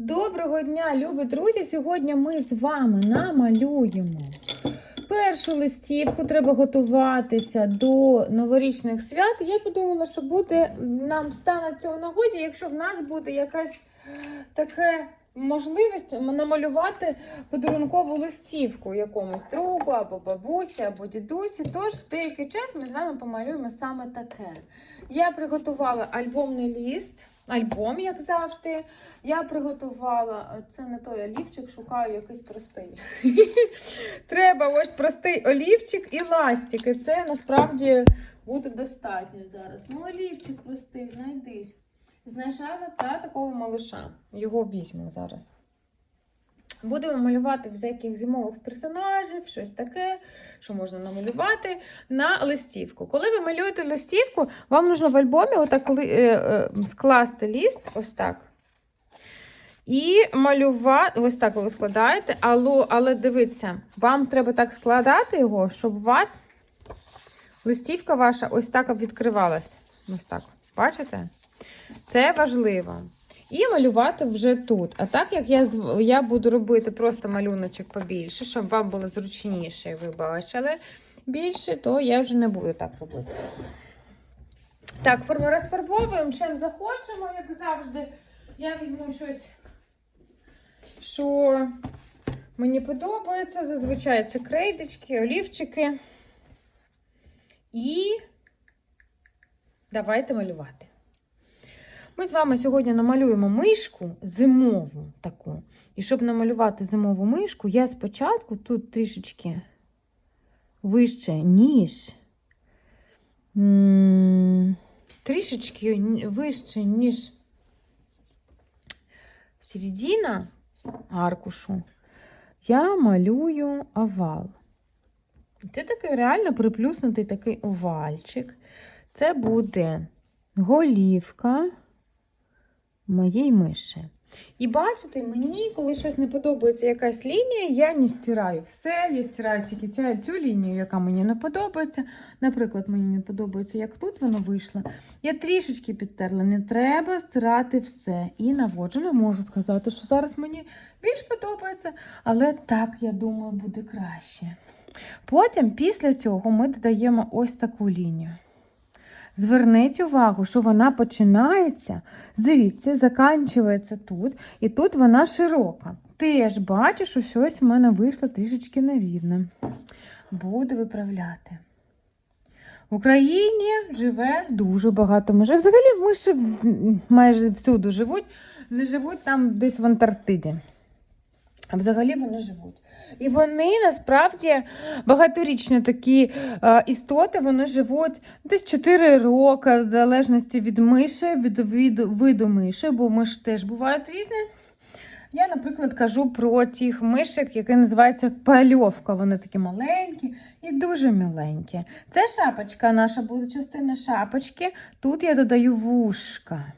Доброго дня, любі друзі! Сьогодні ми з вами намалюємо першу листівку. Треба готуватися до новорічних свят. Я подумала, що буде нам стане цього нагоді, якщо в нас буде якась така можливість намалювати подарункову листівку якомусь другу або бабусі, або дідусі. Тож деякий час ми з вами помалюємо саме таке. Я приготувала альбомний ліст. Альбом, як завжди. Я приготувала, це не той олівчик, шукаю якийсь простий. Треба ось простий олівчик і ластики. Це насправді буде достатньо зараз. Ну, олівчик простий, знайдись. Знайшла та такого малыша. Його візьму зараз. Будемо малювати всяких зимових персонажів, щось таке, що можна намалювати на листівку. Коли ви малюєте листівку, вам потрібно в альбомі отак е, е, скласти ліст, ось так. І малювати, ось так ви складаєте, але, але дивіться, вам треба так складати його, щоб у вас листівка ваша ось так відкривалась. Ось так. Бачите? Це важливо. І малювати вже тут. А так як я, я буду робити просто малюночок побільше, щоб вам було зручніше, і ви бачили більше, то я вже не буду так робити. Так, форму розфарбовуємо, чим захочемо, як завжди. Я візьму щось, що мені подобається. Зазвичай це крейдочки, олівчики. І давайте малювати. Ми з вами сьогодні намалюємо мишку зимову таку. І щоб намалювати зимову мишку, я спочатку тут трішечки вище, ніж. Трішечки вище, ніж середина аркушу, я малюю овал. Це такий реально приплюснутий такий овальчик. Це буде голівка моєї миші. І бачите, мені, коли щось не подобається якась лінія, я не стираю все, я стираю тільки цю, цю лінію, яка мені не подобається. Наприклад, мені не подобається, як тут воно вийшло. Я трішечки підтерла, не треба стирати все. І наводжу, можу сказати, що зараз мені більш подобається, але так, я думаю, буде краще. Потім, після цього, ми додаємо ось таку лінію. Зверніть увагу, що вона починається звідси, заканчується тут, і тут вона широка. Теж бачу, що щось в мене вийшло трішечки нерівне. Буду виправляти. В Україні живе дуже багато мишей. Взагалі миші майже всюди живуть, не живуть там десь в Антарктиді. А взагалі вони живуть. І вони насправді багаторічні такі е, істоти, вони живуть десь 4 роки, в залежності від миші, від виду, виду миші, бо миші теж бувають різні. Я, наприклад, кажу про тих мишек, які називаються пальовка. Вони такі маленькі і дуже міленькі. Це шапочка наша буде частина шапочки. Тут я додаю вушка.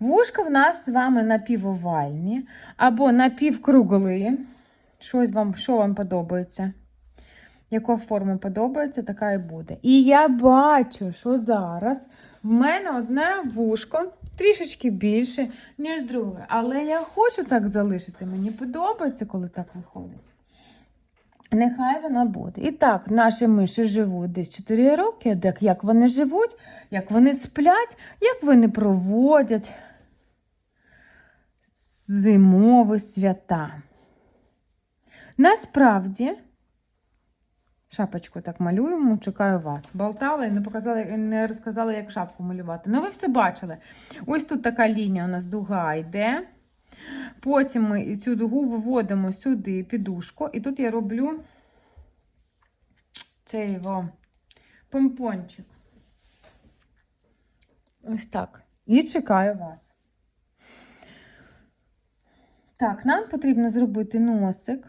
Вушка в нас з вами напівовальні або напівкругли. Щось вам, що вам подобається? Яка форма подобається, така і буде. І я бачу, що зараз в мене одне вушко трішечки більше, ніж друге. Але я хочу так залишити. Мені подобається, коли так виходить. Нехай вона буде. І так, наші миші живуть десь 4 роки, як вони живуть, як вони сплять, як вони проводять зимові свята. Насправді, шапочку так малюємо, чекаю вас. Болтала і не показала, не розказала, як шапку малювати. Ну, ви все бачили. Ось тут така лінія у нас дуга йде. Потім ми цю дугу виводимо сюди підушку, і тут я роблю цей його помпончик. Ось так. І чекаю вас. Так, нам потрібно зробити носик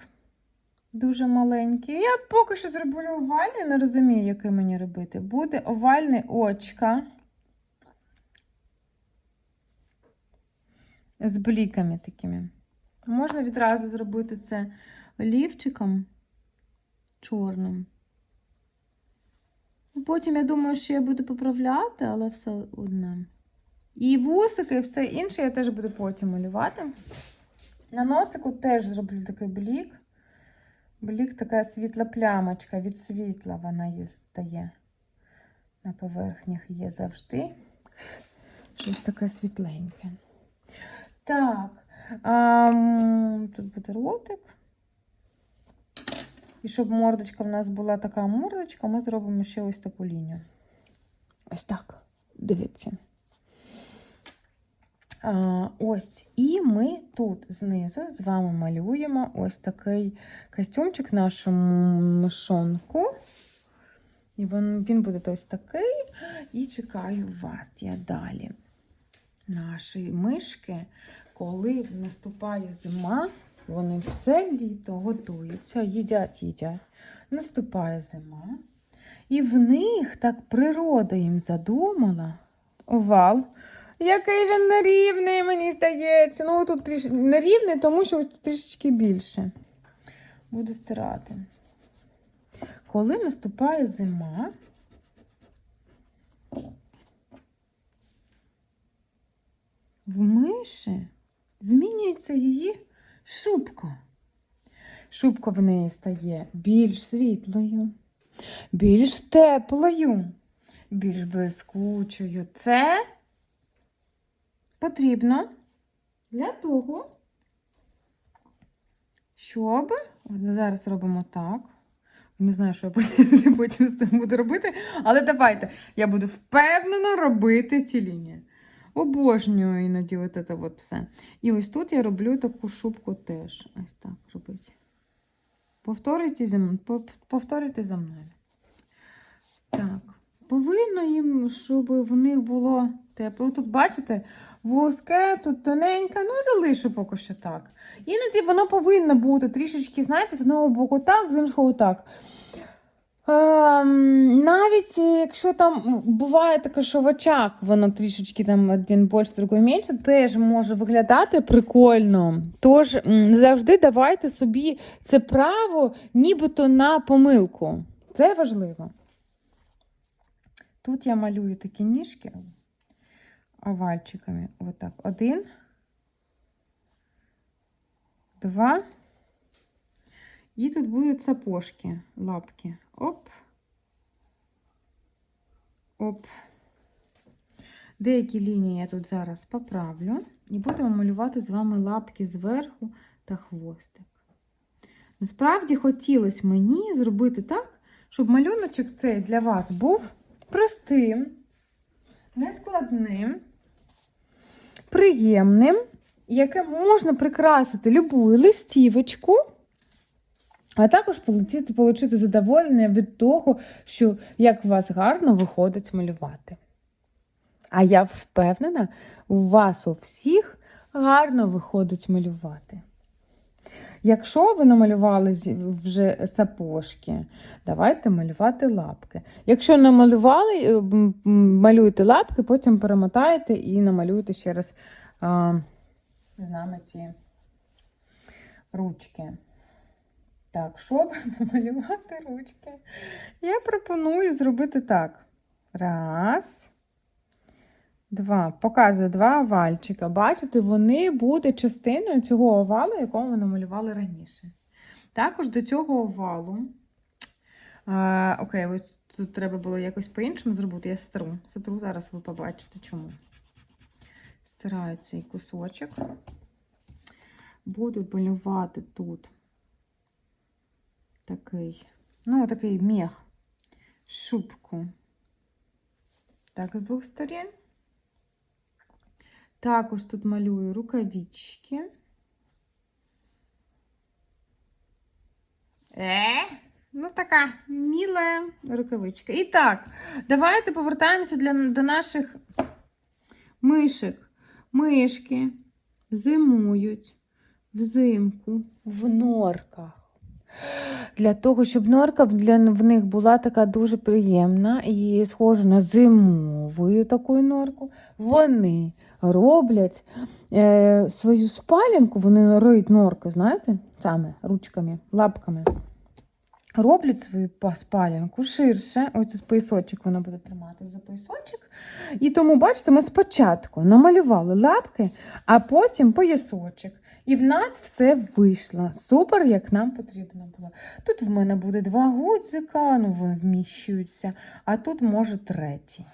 дуже маленький. Я поки що зроблю овальний, не розумію, який мені робити. Буде овальний очка з бліками такими. Можна відразу зробити це олівчиком чорним. Потім, я думаю, що я буду поправляти, але все одно. І вусики, і все інше я теж буду потім малювати. На носику теж зроблю такий блік. Блік така світла плямочка від світла вона є стає. На поверхнях є завжди. Щось таке світленьке. Так, а, тут буде ротик. І щоб мордочка в нас була така мордочка, ми зробимо ще ось таку лінію. Ось так. Дивіться. Ось, і ми тут знизу з вами малюємо ось такий костюмчик нашому мишонку. І він, він буде ось такий. І чекаю вас я далі. Наші мишки, коли наступає зима, вони все літо готуються, їдять, їдять. Наступає зима. І в них так природа їм задумала. Овал. Який він нерівний, мені здається. Ну, тут тріш... нерівний, тому що трішечки більше. Буду стирати. Коли наступає зима, в миші змінюється її шубка. Шубка в неї стає більш світлою, більш теплою, більш блискучою. Це потрібно для того, щоб. От зараз робимо так. Не знаю, що я потім, з цим буду робити, але давайте я буду впевнено робити ці лінії. Обожнюю іноді от це от все. І ось тут я роблю таку шубку теж. Ось так робити. Повторюйте за, м- повторюйте за мною. Так. Повинно їм, щоб в них було тепло. Тут, бачите, вузьке, тут тоненьке, ну залишу поки що так. Іноді воно повинно бути трішечки, знаєте, з одного боку так, з іншого так. Ем, навіть е, якщо там буває таке, що в очах воно трішечки там один більше, другий менше, теж може виглядати прикольно. Тож завжди давайте собі це право нібито на помилку. Це важливо. Тут я малюю такі ніжки овальчиками. Отак. Один. Два. І тут будуть сапожки, лапки. Оп. Оп. Деякі лінії я тут зараз поправлю. І будемо малювати з вами лапки зверху та хвостик. Насправді хотілося мені зробити так, щоб малюночок цей для вас був простим, нескладним, приємним, яке можна прикрасити любую листівочку. А також отримати задоволення від того, що як у вас гарно виходить малювати. А я впевнена, у вас у всіх гарно виходить малювати. Якщо ви намалювали вже сапожки, давайте малювати лапки. Якщо намалювали, е, м, м, малюйте лапки, потім перемотаєте і намалюєте ще раз а, нами ці ручки. Так, щоб намалювати ручки, я пропоную зробити так. Раз. Два. Показую два овальчика. Бачите, вони будуть частиною цього овалу, якого ми намалювали раніше. Також до цього овалу. А, окей, ось тут треба було якось по-іншому зробити. Я стру. Стру, зараз ви побачите чому. Стираю цей кусочок. Буду малювати тут такий, ну, такий мех, шубку. Так, з двох сторін. Також тут малюю рукавички. Е, ну така міла рукавичка. І так, давайте повертаємося для, до наших мишек. Мишки зимують взимку в норках. Для того, щоб норка для, в них була така дуже приємна і схожа на зимову таку норку, вони роблять е, свою спалянку, вони риють норку, знаєте, саме ручками, лапками. роблять свою па- спалянку ширше. Ось тут поясочок вона буде тримати за поясочок. І тому, бачите, ми спочатку намалювали лапки, а потім поясочок. І в нас все вийшло. Супер, як нам потрібно було. Тут в мене буде два гудзика, ну вміщуються, а тут може третій.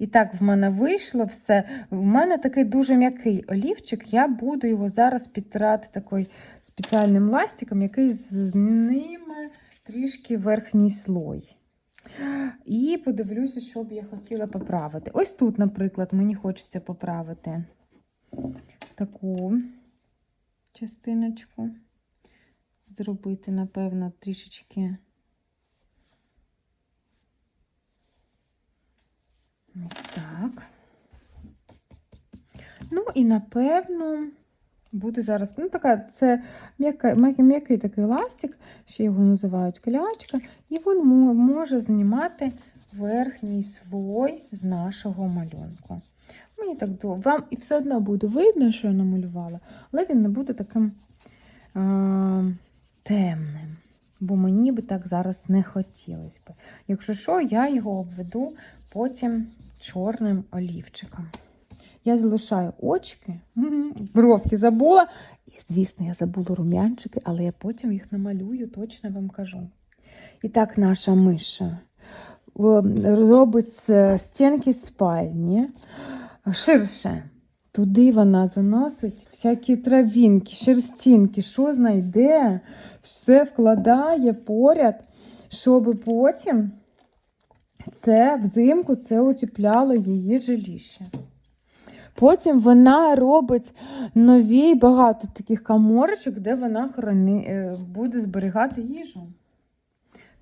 І так в мене вийшло все. В мене такий дуже м'який олівчик. Я буду його зараз підтирати такою спеціальним ластиком, який зніме трішки верхній слой. І подивлюся, що б я хотіла поправити. Ось тут, наприклад, мені хочеться поправити таку частиночку. Зробити, напевно, трішечки. Ось так. Ну і напевно буде зараз. Ну, така, це м'який, такий ластик, ще його називають клячка, і він може знімати верхній слой з нашого малюнку. Мені так до... Вам і все одно буде видно, що я намалювала, але він не буде таким а, темним. Бо мені би так зараз не хотілося б. Якщо що, я його обведу потім чорним олівчиком. Я залишаю очки, бровки забула. І, звісно, я забула рум'янчики, але я потім їх намалюю, точно вам кажу. І так, наша миша робить стінки спальні ширше. Туди вона заносить всякі травінки, шерстінки, що знайде, все вкладає поряд, щоб потім це взимку це утепляло її жиліще. Потім вона робить нові багато таких каморочок, де вона храни, е, буде зберігати їжу.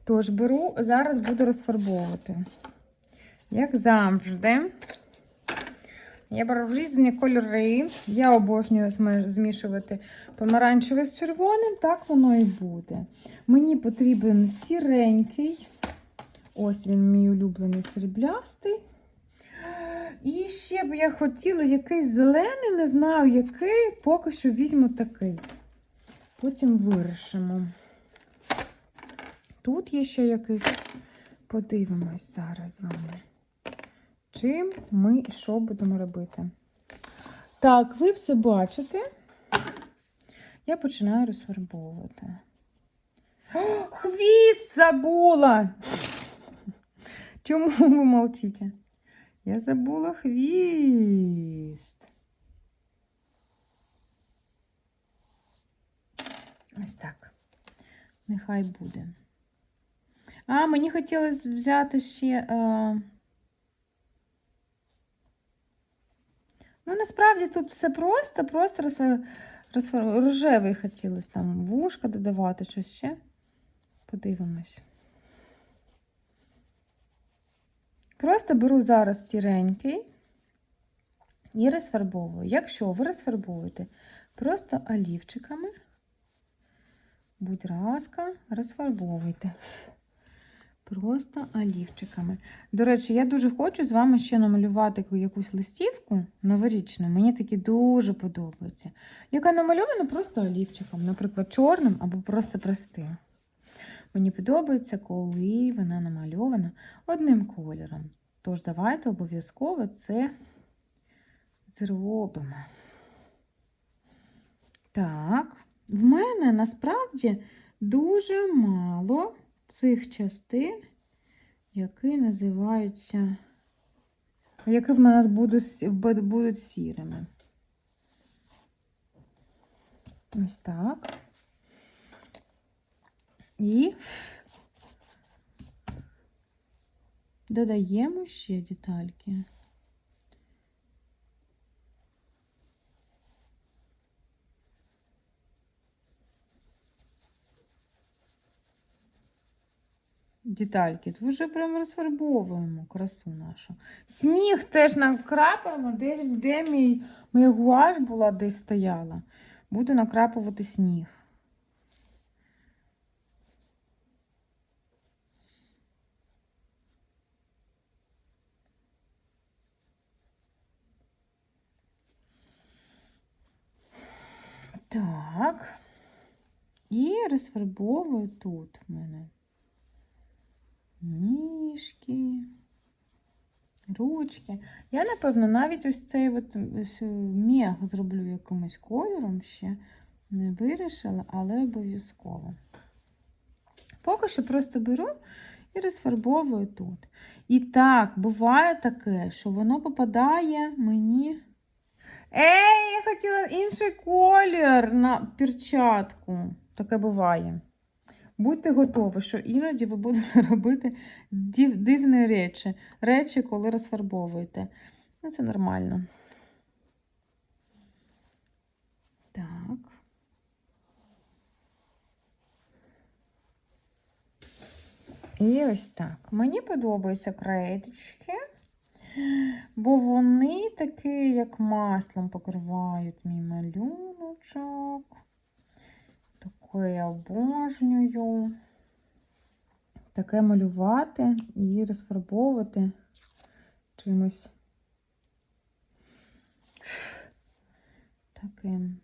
Тож беру, зараз буду розфарбовувати. Як завжди. Я беру різні кольори. Я обожнюю змішувати помаранчеве з червоним, так воно і буде. Мені потрібен сіренький. Ось він, мій улюблений сріблястий. І ще б я хотіла якийсь зелений, не знаю який, поки що візьму такий. Потім вирішимо. Тут є ще якийсь. Подивимось зараз з вами. Чим ми і що будемо робити? Так, ви все бачите. Я починаю розфарбовувати. О, хвіст забула! Чому ви мовчите? Я забула хвіст. Ось так. Нехай буде. А, мені хотілося взяти ще. Е... Ну, насправді тут все просто, просто роз... роз... рожевий хотілося там вушка додавати, щось ще. Подивимось. Просто беру зараз сіренький і розфарбовую. Якщо ви розфарбовуєте просто олівчиками, будь ласка, розфарбовуйте. Просто олівчиками. До речі, я дуже хочу з вами ще намалювати якусь листівку новорічну. Мені такі дуже подобаються. Яка намальована просто олівчиком, наприклад, чорним або просто простим. Мені подобається, коли вона намальована одним кольором. Тож, давайте обов'язково це зробимо. Так, в мене насправді дуже мало цих частин, які називаються, які в нас будуть, будуть сірими. Ось так. І додаємо ще детальки. Детальки. Тут вже прямо розфарбовуємо красу нашу. Сніг теж накрапаємо, де, де мій, моя гуаш була десь стояла. Буду накрапувати сніг. Так. І розфарбовую тут в мене ніжки, ручки. Я, напевно, навіть ось цей от мех зроблю якимось кольором ще. Не вирішила, але обов'язково. Поки що просто беру і розфарбовую тут. І так, буває таке, що воно попадає мені. Ей, я хотіла інший колір на перчатку. Таке буває. Будьте готові, що іноді ви будете робити див, дивні речі, речі, коли розфарбовуєте. Ну, це нормально. Так. І ось так. Мені подобаються креєчки, бо вони такі, як маслом покривають мій малюночок. Таке я обожнюю. Таке малювати і розфарбовувати чимось таким.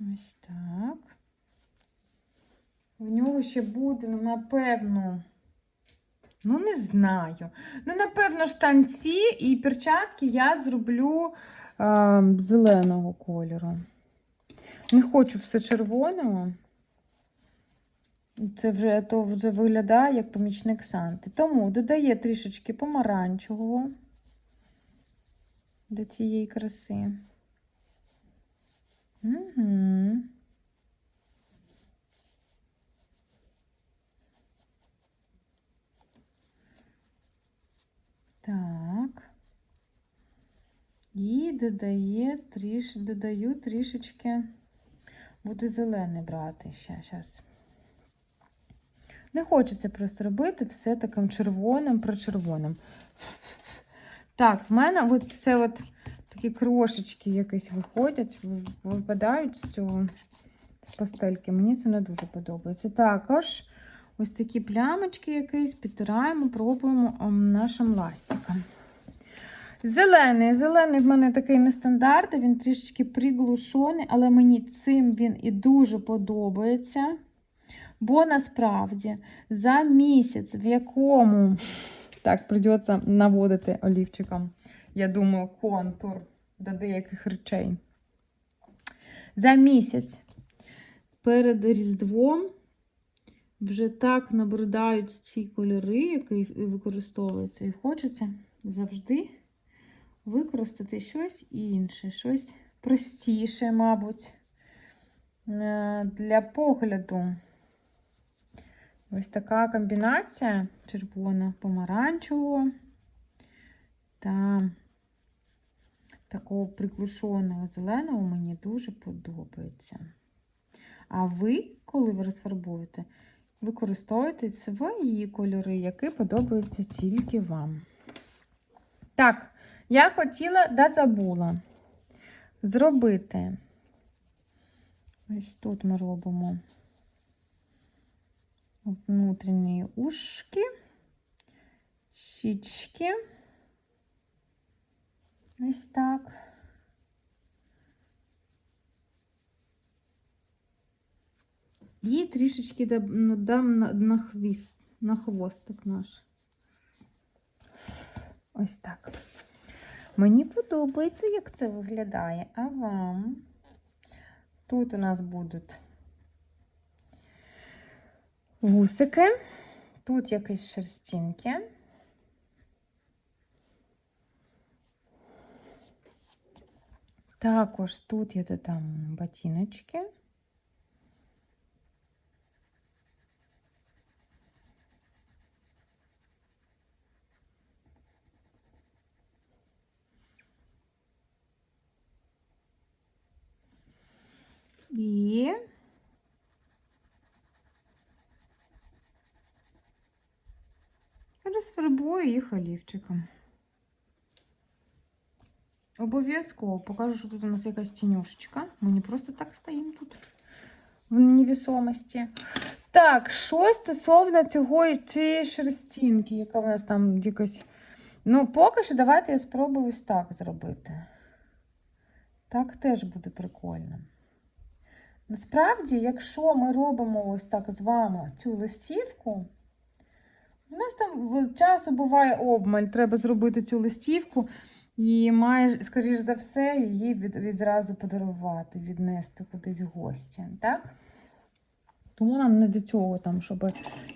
Ось так. В нього ще буде, ну, напевно, ну, не знаю. Ну, напевно, штанці і перчатки я зроблю а, зеленого кольору. Не хочу все червоного. Це вже то вже виглядає як помічник Санти. Тому додає трішечки помаранчевого до цієї краси. Угу. Так. І додає тріш, додаю трішечки, буду зелений брати ще, зараз. Не хочеться просто робити все таким червоним прочервоним. Так, в мене от це от такі крошечки якісь виходять, випадають з цього з пастельки. Мені це не дуже подобається. Також ось такі плямочки якісь підтираємо, пробуємо нашим ластиком. Зелений. Зелений в мене такий нестандартний, він трішечки приглушений, але мені цим він і дуже подобається. Бо насправді за місяць, в якому так, придеться наводити олівчиком, я думаю, контур до деяких речей. За місяць перед Різдвом вже так набридають ці кольори, які використовуються, і хочеться завжди використати щось інше, щось простіше, мабуть, е, для погляду. Ось така комбінація червона помаранчевого та такого приглушеного зеленого мені дуже подобається. А ви, коли ви розфарбуєте, використовуєте свої кольори, які подобаються тільки вам. Так, я хотіла да забула зробити. Ось тут ми робимо внутрішні ушки, щічки. Ось так. І трішечки ну, дам на, на хвіст, на хвостик наш. Ось так. Мені подобається, як це виглядає. А вам? Тут у нас будуть вусики, тут якісь шерстинки. Також тут є там ботиночки. І розфарбую їх олівчиком. Обов'язково покажу, що тут у нас якась тінюшечка. Ми не просто так стоїмо тут в невісомості. Так, що стосовно цього цієї шерстинки, яка у нас там якась. Ну, поки що, давайте я спробую ось так зробити. Так теж буде прикольно. Насправді, якщо ми робимо ось так з вами цю листівку, у нас там часу буває обмаль, треба зробити цю листівку і має, скоріш за все, її від, відразу подарувати, віднести кудись в гості. Так? Тому нам не до цього, там, щоб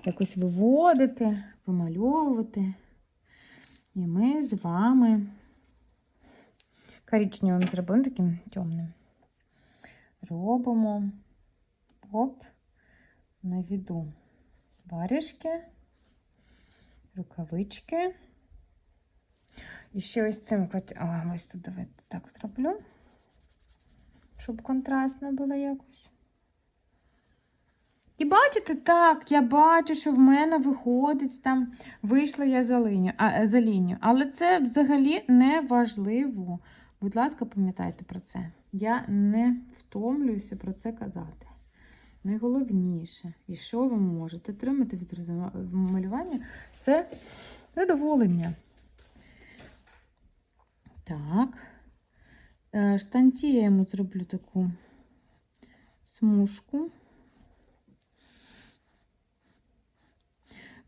якось виводити, вимальовувати. І ми з вами коричневим зробимо таким темним. Робимо оп, на віду варежки, рукавички. І ще ось цим а, ось тут давайте так зроблю, щоб контрастно було якось. І бачите, так, я бачу, що в мене виходить там, вийшла я за лінію, а, е, за лінію. Але це взагалі не важливо. Будь ласка, пам'ятайте про це. Я не втомлююся про це казати. Найголовніше, і що ви можете отримати від малювання, це задоволення. Так. Е, Штанті я йому зроблю таку смужку.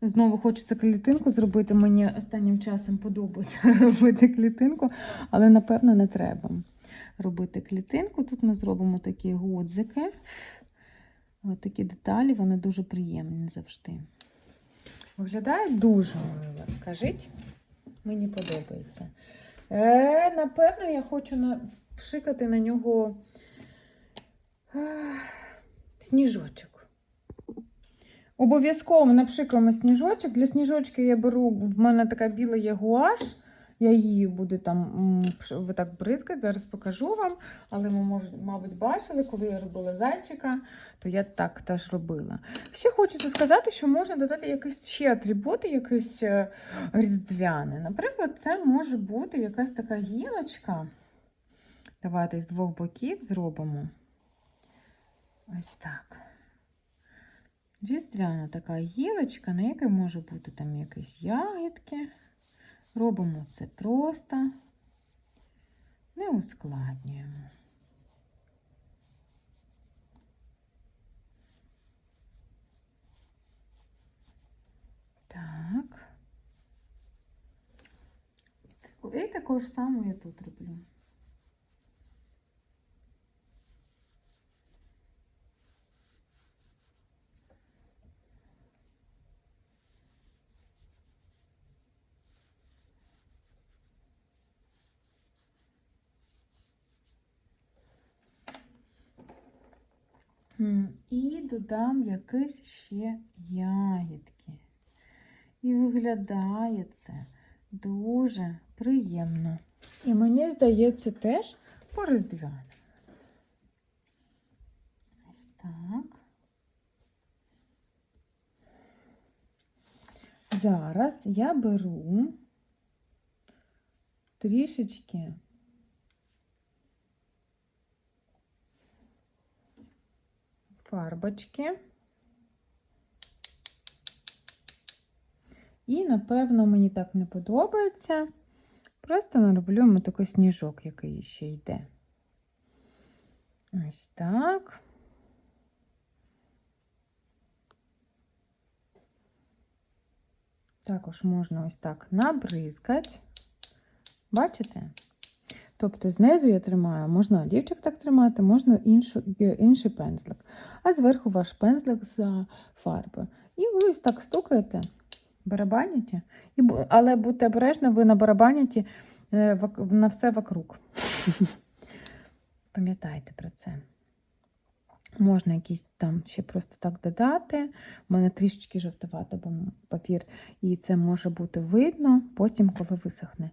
Знову хочеться клітинку зробити. Мені останнім часом подобається робити клітинку, але напевно не треба робити клітинку. Тут ми зробимо такі годзики. Ось такі деталі, вони дуже приємні завжди. Виглядає дуже мило, скажіть. Мені подобається. Е, напевно, я хочу на... пшикати на нього е, сніжочок. Обов'язково напшикаємо сніжочок. Для сніжочки я беру, в мене така біла є гуаш. Я її буду там так бризкати, зараз покажу вам. Але ви, мабуть, бачили, коли я робила зайчика, то я так теж робила. Ще хочеться сказати, що можна додати якісь ще атрибути, якісь е, різдвяне. Наприклад, це може бути якась така гілочка. Давайте з двох боків зробимо. Ось так. Різдвяна така гілочка, на якій може бути там якісь ягідки. Робимо це просто, не ускладнюємо. Так. І також саме я тут роблю. І додам якісь ще ягідки. І виглядає це дуже приємно. І мені здається, теж по різдвяному. Ось так. Зараз я беру трішечки фарбочки. І, напевно, мені так не подобається. Просто нароблю йому такий сніжок, який ще йде. Ось так. Також можна ось так набризкати. Бачите? Тобто знизу я тримаю, можна олівчик так тримати, можна іншу, е, інший пензлик. А зверху ваш пензлик з фарби. І ви ось так стукаєте, барабаніте. І, але будьте обережні, ви на барабаніті е, на все вокруг. Пам'ятайте про це. Можна якісь там ще просто так додати. У мене трішечки жовтувато папір, і це може бути видно потім, коли висохне.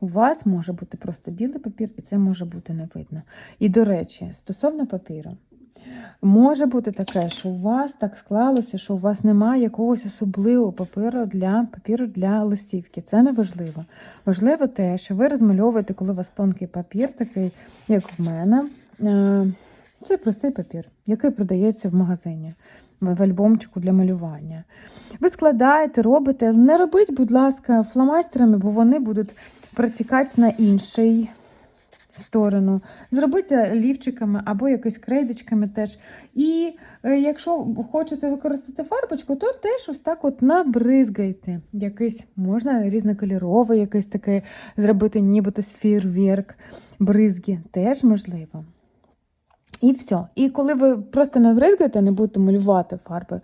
У вас може бути просто білий папір, і це може бути не видно. І, до речі, стосовно папіру, може бути таке, що у вас так склалося, що у вас немає якогось особливого паперу для папіру для листівки. Це не важливо. Важливо те, що ви розмальовуєте, коли у вас тонкий папір, такий, як в мене. Е, Це простий папір, який продається в магазині. В альбомчику для малювання. Ви складаєте, робите, не робіть, будь ласка, фломастерами, бо вони будуть протікати на інший сторону. Зробити лівчиками або якось крейдочками теж. І е, якщо хочете використати фарбочку, то теж ось так от набризгайте. Якийсь, можна різнокольоровий, якийсь такий зробити, нібито фейерверк, бризги, теж можливо. І все. І коли ви просто не бризгаєте, не будете малювати фарбою,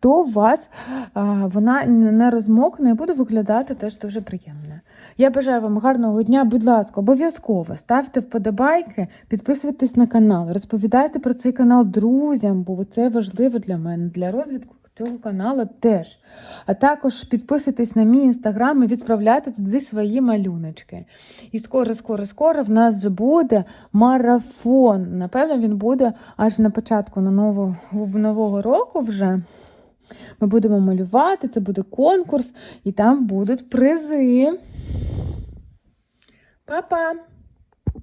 то у вас а, вона не розмокне і буде виглядати теж дуже приємно. Я бажаю вам гарного дня. Будь ласка, обов'язково ставте вподобайки, підписуйтесь на канал, розповідайте про цей канал друзям, бо це важливо для мене, для розвитку цього каналу теж. А також підписуйтесь на мій інстаграм і відправляйте туди свої малюночки. І скоро, скоро, скоро в нас вже буде марафон. Напевно, він буде аж на початку на нового, нового року вже. Ми будемо малювати, це буде конкурс, і там будуть призи. Па-па!